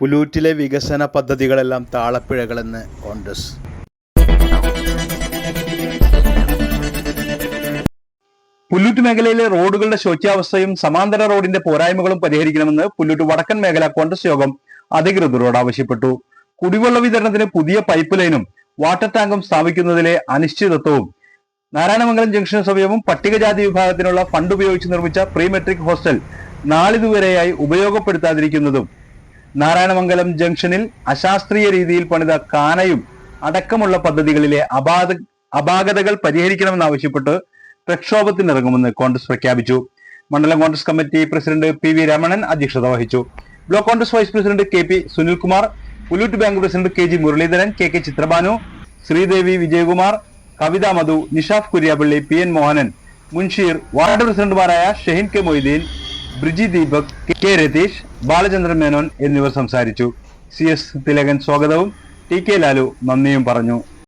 പുലൂറ്റിലെ വികസന പദ്ധതികളെല്ലാം താളപ്പിഴകളെന്ന് കോൺഗ്രസ്. പുല്ലൂറ്റ് മേഖലയിലെ റോഡുകളുടെ ശോച്യാവസ്ഥയും സമാന്തര റോഡിന്റെ പോരായ്മകളും പരിഹരിക്കണമെന്ന് പുല്ലൂറ്റ് വടക്കൻ മേഖല കോൺഗ്രസ് യോഗം അധികൃതരോട് ആവശ്യപ്പെട്ടു. കുടിവെള്ള വിതരണത്തിന് പുതിയ പൈപ്പ് ലൈനും വാട്ടർ ടാങ്കും സ്ഥാപിക്കുന്നതിലെ അനിശ്ചിതത്വവും നാരായണമംഗലം ജംഗ്ഷന് സമീപം പട്ടികജാതി വിഭാഗത്തിനുള്ള ഫണ്ട് ഉപയോഗിച്ച് നിർമ്മിച്ച പ്രീമെട്രിക് ഹോസ്റ്റൽ നാളിതുവരെയായി ഉപയോഗപ്പെടുത്താതിരിക്കുന്നതും നാരായണമംഗലം ജംഗ്ഷനിൽ അശാസ്ത്രീയ രീതിയിൽ പണിത കാനയും അടക്കമുള്ള പദ്ധതികളിലെ അപാത അപാകതകൾ പരിഹരിക്കണമെന്നാവശ്യപ്പെട്ട് പ്രക്ഷോഭത്തിനിറങ്ങുമെന്ന് കോൺഗ്രസ് പ്രഖ്യാപിച്ചു. മണ്ഡലം Congress committee president P V Ramanan അധ്യക്ഷത വഹിച്ചു. Block Congress vice president K P Sunilkumar Pulloot bank president K G Muraleedharan K K Chithrabhanu Sreedevi Vijayakumar Kavitha Madhu Nishaf Kuriyappally P N Mohanan Munsheer ward പ്രസിഡന്റുമാരായ Shehin K Moideen Briji Deepak K Ratheesh Balachandran Menon എന്നിവർ സംസാരിച്ചു. C S Thilakan സ്വാഗതവും. T K Lalu നന്ദിയും പറഞ്ഞു.